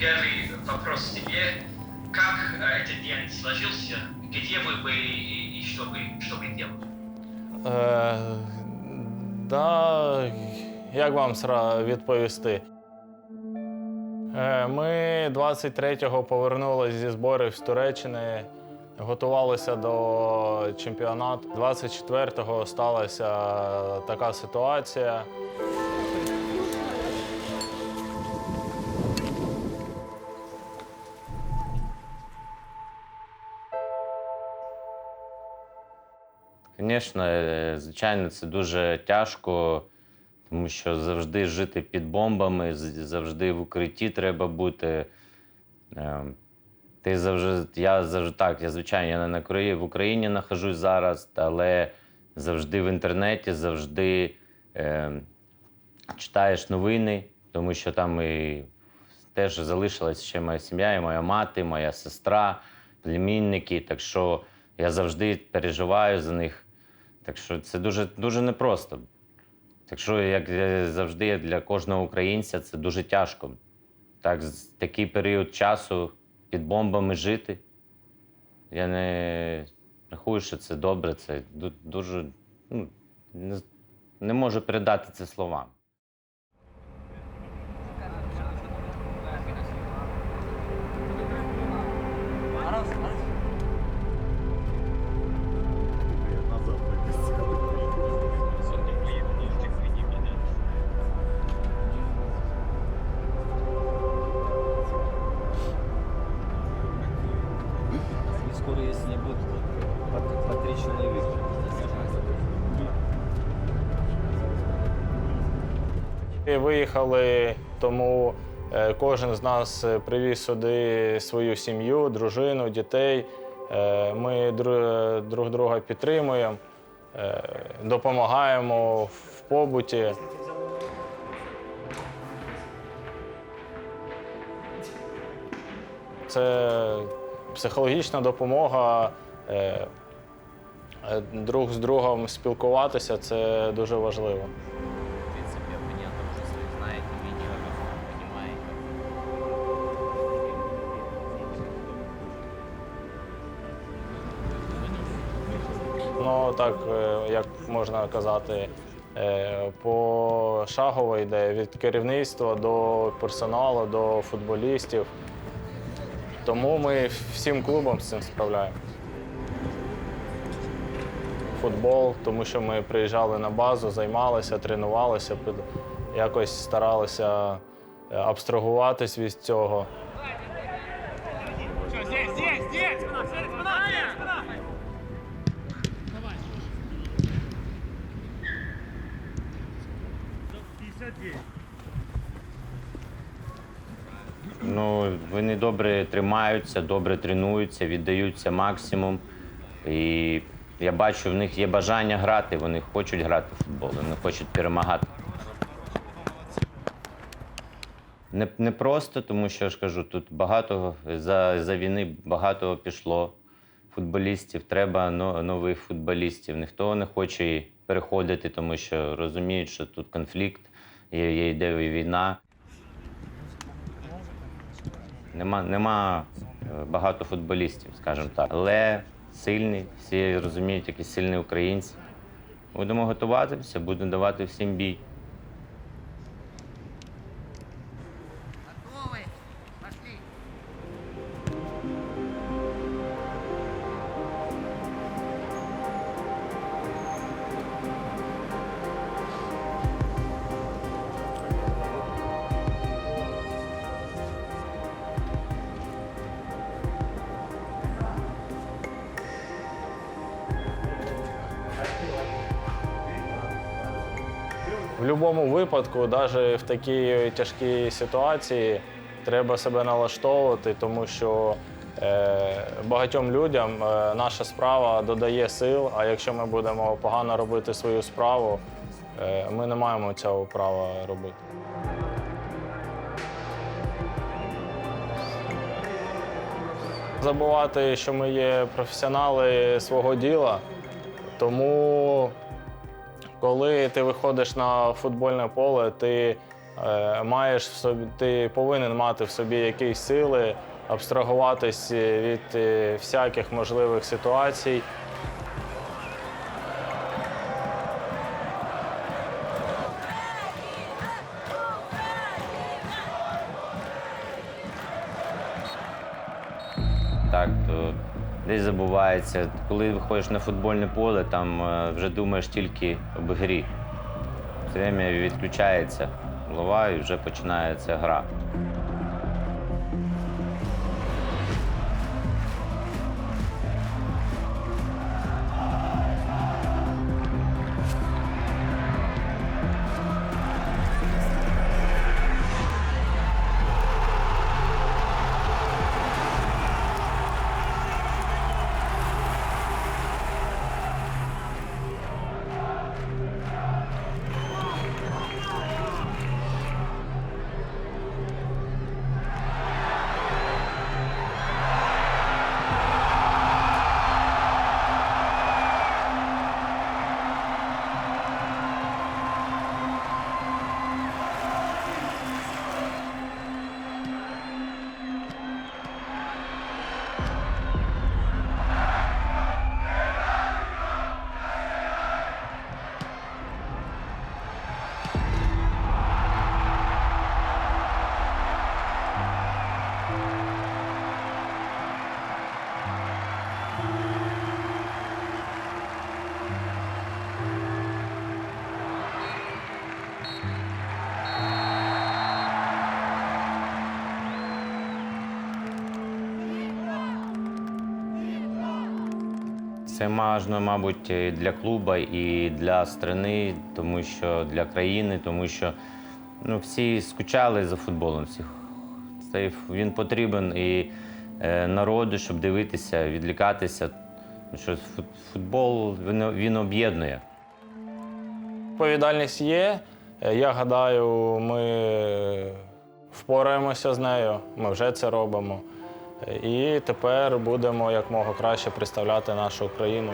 первый вопрос тебе. Как э, этот день сложился? Где вы были и, и что, вы, что вы делали? Е, да, як вам сра- відповісти? Е, ми 23-го повернулися зі зборів з Туреччини, готувалися до чемпіонату. 24-го сталася така ситуація. Звісно, е, звичайно, це дуже тяжко, тому що завжди жити під бомбами, завжди в укритті треба бути. Е, Ти завжди, я завжди так, я звичайно, я не в Україні нахожусь зараз, але завжди в інтернеті, завжди е, читаєш новини, тому що там і теж залишилась ще моя сім'я, і моя мати, моя сестра, племінники. Так що я завжди переживаю за них. Так що це дуже, дуже непросто. Так що, як завжди, для кожного українця, це дуже тяжко. Так, такий період часу під бомбами жити. Я не рахую, що це добре, це дуже. Ну, не, не можу передати це словами. Будет, по, по три человека. І виїхали, тому е, кожен з нас е, привіз сюди свою сім'ю, дружину, дітей. Е, Ми друг друга підтримуємо, допомагаємо в побуті. Це психологічна допомога. е, е, Друг з другом спілкуватися це дуже важливо. В принципе, оппонентов уже своих знаете, видео, понимаете. Ну так, е, як можна казати, пошагово йде від керівництва до персоналу, до футболістів. Тому ми всім клубам з цим справляємо. Футбол, тому що ми приїжджали на базу, займалися, тренувалися, якось старалися е, абстрагуватись від цього. Вони добре тримаються, добре тренуються, віддаються максимум. І я бачу, в них є бажання грати, вони хочуть грати в футбол, вони хочуть перемагати. Не, не просто, тому що я ж кажу, тут багато за, за війни багато пішло футболістів. Треба но- нових футболістів. Ніхто не хоче переходити, тому що розуміють, що тут конфлікт, є, є йде війна. Нема, нема е, багато футболістів, скажімо так. Але сильні, всі розуміють, які сильні українці. Будемо готуватися, будемо давати всім бій. В будь-якому випадку, навіть в такій тяжкій ситуації, треба себе налаштовувати, тому що е, багатьом людям е, наша справа додає сил. А якщо ми будемо погано робити свою справу, е, ми не маємо цього права робити. Забувати, що ми є професіонали свого діла, тому коли ти виходиш на футбольне поле, ти Е, Маєш в собі, ти повинен мати в собі якісь сили, абстрагуватись від е, всяких можливих ситуацій. Так, десь забувається. Коли виходиш на футбольне поле, там е, вже думаєш тільки об грі. Все время відключається голова і вже починається гра. Це важно, мабуть, і для клубу і для країни, тому що для країни, тому що ну, всі скучали за футболом. Всі. Цей він потрібен і е, народу, щоб дивитися, відлікатися. Що футбол він, він об'єднує. Відповідальність є. Я гадаю, ми впораємося з нею. Ми вже це робимо. І тепер будемо якмога краще представляти нашу країну.